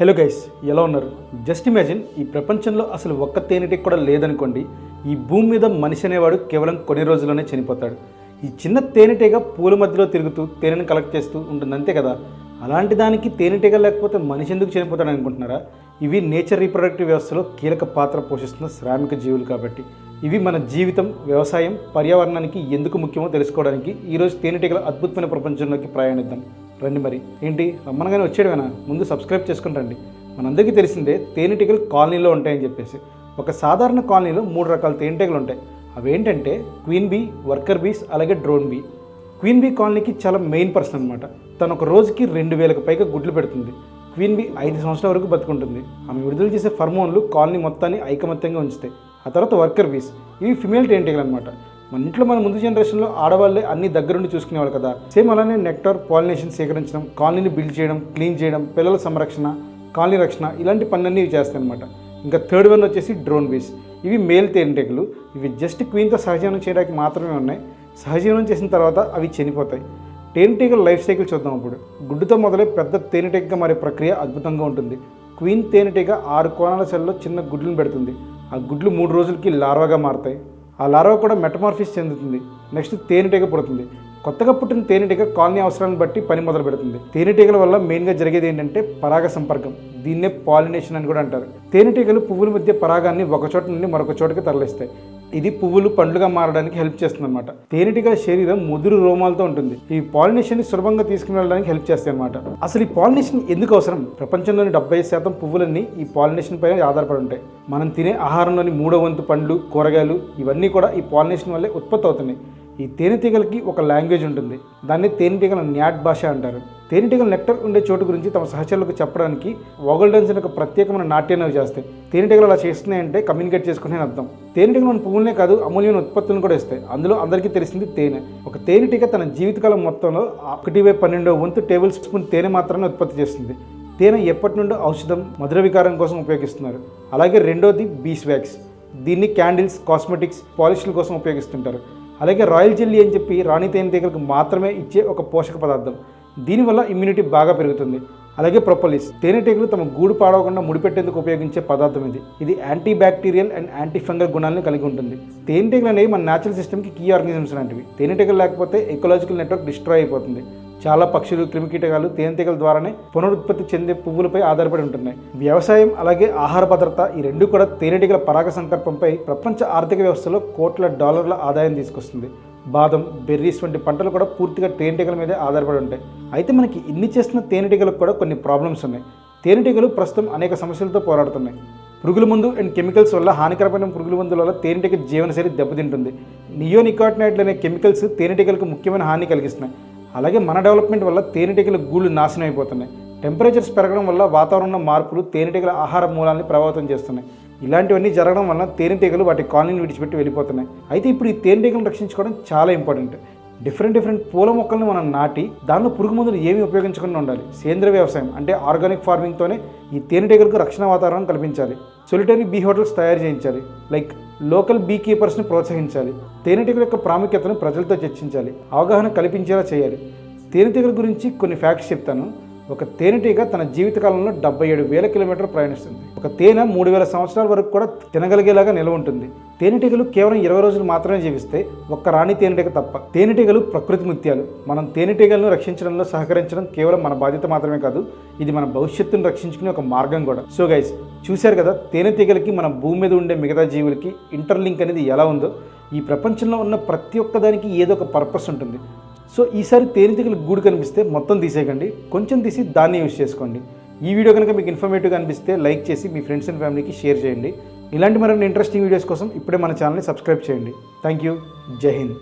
Hello guys ఎలా ఉన్నారు? Just imagine ఈ ప్రపంచంలో అసలు ఒక్క తేనెటికి కూడా లేదనుకోండి ఈ భూమి మీద మనిషి అనేవాడు కేవలం కొన్ని రోజుల్లోనే చనిపోతాడు. ఈ చిన్న తేనెటీగ పూల మధ్యలో తిరుగుతూ తేనెను కలెక్ట్ చేస్తూ ఉంటుంది అంతే కదా? అలాంటి దానికి తేనెటీగ లేకపోతే మనిషి ఎందుకు చనిపోతాడు అనుకుంటున్నారా? ఇవి నేచర్ రీప్రొడక్టివ్ వ్యవస్థలో కీలక పాత్ర పోషిస్తున్న శ్రామిక జీవులు కాబట్టి. ఇవి మన జీవితం వ్యవసాయం పర్యావరణానికి ఎందుకు ముఖ్యమో తెలుసుకోవడానికి ఈరోజు తేనెటీగల అద్భుతమైన ప్రపంచంలోకి ప్రయాణిద్దాం. రండి మరి. ఏంటి? రమ్మనగానే వచ్చాడువేనా ముందు సబ్స్క్రైబ్ చేసుకుని రండి. మనందరికీ తెలిసిందే తేనెటీగలు కాలనీలో ఉంటాయని చెప్పేసి. ఒక సాధారణ కాలనీలో మూడు రకాల తేనెటీగలు ఉంటాయి. అవేంటంటే క్వీన్ బీ వర్కర్ బీస్ అలాగే డ్రోన్ బీ. క్వీన్ బీ కాలనీకి చాలా మెయిన్ పర్సన్ అనమాట తను ఒక రోజుకి రెండు వేలకు పైగా గుడ్లు పెడుతుంది. క్వీన్ బీ ఐదు సంవత్సరాల వరకు బతుకుంటుంది. ఆమె విడుదల చేసే ఫర్మోన్లు కాలనీ మొత్తాన్ని ఐకమత్యంగా ఉంచుతాయి. ఆ తర్వాత వర్కర్ బీస్. ఇవి ఫిమేల్ టేంటికలు అనమాట మన ఇంట్లో మన ముందు జనరేషన్లో ఆడవాళ్ళే అన్ని దగ్గరుండి చూసుకునేవాళ్ళు కదా. సేమ్ అలానే నెక్టర్ పాలినేషన్ సేకరించడం కాలనీని బిల్డ్ చేయడం క్లీన్ చేయడం పిల్లల సంరక్షణ కాలనీ రక్షణ ఇలాంటి పనులన్నీ ఇవి చేస్తాయి అనమాట ఇంకా థర్డ్ వన్ వచ్చేసి డ్రోన్ బీస్ ఇవి మేల్ తేనెటీగలు ఇవి జస్ట్ క్వీన్తో సహజీవనం చేయడానికి మాత్రమే ఉన్నాయి. సహజీవనం చేసిన తర్వాత అవి చనిపోతాయి. తేనెటీగల లైఫ్ సైకిల్ చూద్దాం ఇప్పుడు గుడ్డుతో మొదలై పెద్ద తేనెటీగగా మారే ప్రక్రియ అద్భుతంగా ఉంటుంది. క్వీన్ తేనెటీగ ఆరు కోణాల సెల్లో చిన్న గుడ్లను పెడుతుంది. ఆ గుడ్లు మూడు రోజులకి లార్వాగా మారుతాయి. ఆ లార్వా కూడా మెటమార్ఫిస్ చెందుతుంది. నెక్స్ట్ తేనెటీగ పుడుతుంది. కొత్తగా పుట్టిన తేనెటీగ కాలనీ అవసరాలను బట్టి పని మొదలు పెడుతుంది. తేనెటీగల వల్ల మెయిన్గా జరిగేది ఏంటంటే పరాగ సంపర్కం. దీన్నే పాలినేషన్ అని కూడా అంటారు. తేనెటీగలు పువ్వుల మధ్య పరాగాన్ని ఒక చోట నుండి మరొక చోటకి తరలిస్తాయి. ఇది పువ్వులు పండ్లుగా మారడానికి హెల్ప్ చేస్తుంది అనమాట తేనెటీగల శరీరం ముదురు రోమాలతో ఉంటుంది. ఈ పాలినేషన్ని సులభంగా తీసుకుని వెళ్ళడానికి హెల్ప్ చేస్తాయి అనమాట అసలు ఈ పాలినేషన్ ఎందుకు అవసరం? ప్రపంచంలోని డెబ్బై శాతం పువ్వులన్నీ ఈ పాలినేషన్ పైన ఆధారపడి ఉంటాయి. మనం తినే ఆహారంలోని మూడో వంతు పండ్లు కూరగాయలు ఇవన్నీ కూడా ఈ పాలినేషన్ వల్లే ఉత్పత్తి అవుతున్నాయి. ఈ తేనెటీగలకి ఒక లాంగ్వేజ్ ఉంటుంది. దాన్ని తేనెటీగల న్యాట్ భాష అంటారు. తేనెటీగల నెక్టర్ ఉండే చోటు గురించి తమ సహచరులకు చెప్పడానికి వగల్డన్స్ అనే ఒక ప్రత్యేకమైన నాట్యాన్ని అవి చేస్తాయి. తేనెటీగలు అలా చేస్తున్నాయంటే కమ్యూనికేట్ చేసుకునే అర్థం. తేనెటీగలు మన పువ్వులనే కాదు అమూల్యమైన ఉత్పత్తులను కూడా ఇస్తాయి. అందులో అందరికీ తెలిసింది తేనె. ఒక తేనెటీగ తన జీవితకాలం మొత్తంలో ఒకటి బై పన్నెండో వంతు టేబుల్ స్పూన్ తేనె మాత్రమే ఉత్పత్తి చేస్తుంది. తేనె ఎప్పటి నుండో ఔషధం మధుర వికారం కోసం ఉపయోగిస్తున్నారు. అలాగే రెండోది బీస్ వ్యాక్స్. దీన్ని క్యాండిల్స్ కాస్మెటిక్స్ పాలిష్ల కోసం ఉపయోగిస్తుంటారు. అలాగే రాయల్ జెల్లీ అని చెప్పి రాణి తేనెటీగలకు మాత్రమే ఇచ్చే ఒక పోషక పదార్థం. దీనివల్ల ఇమ్యూనిటీ బాగా పెరుగుతుంది. అలాగే ప్రొపలిస్ తేనెటీగలు తమ గూడు పాడవకుండా ముడిపెట్టేందుకు ఉపయోగించే పదార్థం ఇది. ఇది anti bacterial and anti fungal గుణాలను కలిగి ఉంటుంది. తేనెటీగలు అనేవి మన న్యాచురల్ సిస్టమ్కి కీ ఆర్గనిజమ్స్ లాంటివి. తేనెటీగలు లేకపోతే ఎకలాజికల్ నెట్వర్క్ డిస్ట్రాయ్ అయిపోతుంది. చాలా పక్షులు క్రిమికీటకాలు తేనెటీగల ద్వారానే పునరుత్పత్తి చెందే పువ్వులపై ఆధారపడి ఉంటున్నాయి. వ్యవసాయం అలాగే ఆహార భద్రత ఈ రెండు కూడా తేనెటీగల పరాగ సంకల్పంపై ప్రపంచ ఆర్థిక వ్యవస్థలో కోట్ల డాలర్ల ఆదాయం తీసుకొస్తుంది. బాదం బెర్రీస్ వంటి పంటలు కూడా పూర్తిగా తేనెటీగల మీదే ఆధారపడి ఉంటాయి. అయితే మనకి ఇన్ని చేస్తున్న తేనెటీగలకు కూడా కొన్ని ప్రాబ్లమ్స్ ఉన్నాయి. తేనెటీగలు ప్రస్తుతం అనేక సమస్యలతో పోరాడుతున్నాయి. పురుగుల మందు అండ్ కెమికల్స్ వల్ల హానికరమైన పురుగుల మందుల వల్ల తేనెటీగ జీవనశైలి దెబ్బతింటుంది. నియోనికాటినైడ్లు అనే కెమికల్స్ తేనెటీగలకు ముఖ్యమైన హాని కలిగిస్తున్నాయి. అలాగే మన డెవలప్మెంట్ వల్ల తేనెటీగల గూళ్ళు నాశనం అయిపోతున్నాయి. టెంపరేచర్స్ పెరగడం వల్ల వాతావరణ మార్పులు తేనెటీగల ఆహార మూలాన్ని ప్రభావితం చేస్తున్నాయి. ఇలాంటివన్నీ జరగడం వల్ల తేనెటీగలు వాటి కాలనీని విడిచిపెట్టి వెళ్ళిపోతున్నాయి. అయితే ఇప్పుడు ఈ తేనెటీగలను రక్షించుకోవడం చాలా ఇంపార్టెంట్. డిఫరెంట్ డిఫరెంట్ పూల మొక్కలను మనం నాటి దానిలో పురుగు మందులు ఏమీ ఉపయోగించకుండా ఉండాలి. సేంద్రియ వ్యవసాయం అంటే ఆర్గానిక్ ఫార్మింగ్తోనే ఈ తేనెటీగలకు రక్షణ వాతావరణం కల్పించాలి. సొలిటరీ బీ హోటల్స్ తయారు చేయించాలి. లైక్ లోకల్ బీ కీపర్స్ని ప్రోత్సహించాలి. తేనెటీగల యొక్క ప్రాముఖ్యతను ప్రజలతో చర్చించాలి. అవగాహన కల్పించేలా చేయాలి. తేనెటీగల గురించి కొన్ని ఫ్యాక్ట్స్ చెప్తాను. ఒక తేనెటీగ తన జీవితకాలంలో డెబ్బై ఏడు వేల కిలోమీటర్ ప్రయాణిస్తుంది. ఒక తేనె మూడు వేల సంవత్సరాల వరకు కూడా తినగలిగేలాగా నిలవ ఉంటుంది. తేనెటీగలు కేవలం ఇరవై రోజులు మాత్రమే జీవిస్తే ఒక్క రాణి తేనెటీగ తప్ప. తేనెటీగలు ప్రకృతి ముత్యాలు. మనం తేనెటీగలను రక్షించడంలో సహకరించడం కేవలం మన బాధ్యత మాత్రమే కాదు ఇది మన భవిష్యత్తును రక్షించుకునే ఒక మార్గం కూడా. సో గైస్ చూశారు కదా తేనెటీగలకి మన భూమి మీద ఉండే మిగతా జీవులకి ఇంటర్లింక్ అనేది ఎలా ఉందో? ఈ ప్రపంచంలో ఉన్న ప్రతి ఒక్కదానికి ఏదో ఒక పర్పస్ ఉంటుంది. సో ఈసారి తేనెటీగల గూడు కనిపిస్తే మొత్తం తీసేయకండి. కొంచెం తీసి దాన్ని యూజ్ చేసుకోండి. ఈ వీడియో కనుక మీకు ఇన్ఫర్మేటివ్గా అనిపిస్తే లైక్ చేసి మీ ఫ్రెండ్స్ అండ్ ఫ్యామిలీకి షేర్ చేయండి. ఇలాంటి మరిన్ని ఇంట్రెస్టింగ్ వీడియోస్ కోసం ఇప్పుడే మన ఛానల్ని సబ్స్క్రైబ్ చేయండి. థ్యాంక్ యూ జై హింద్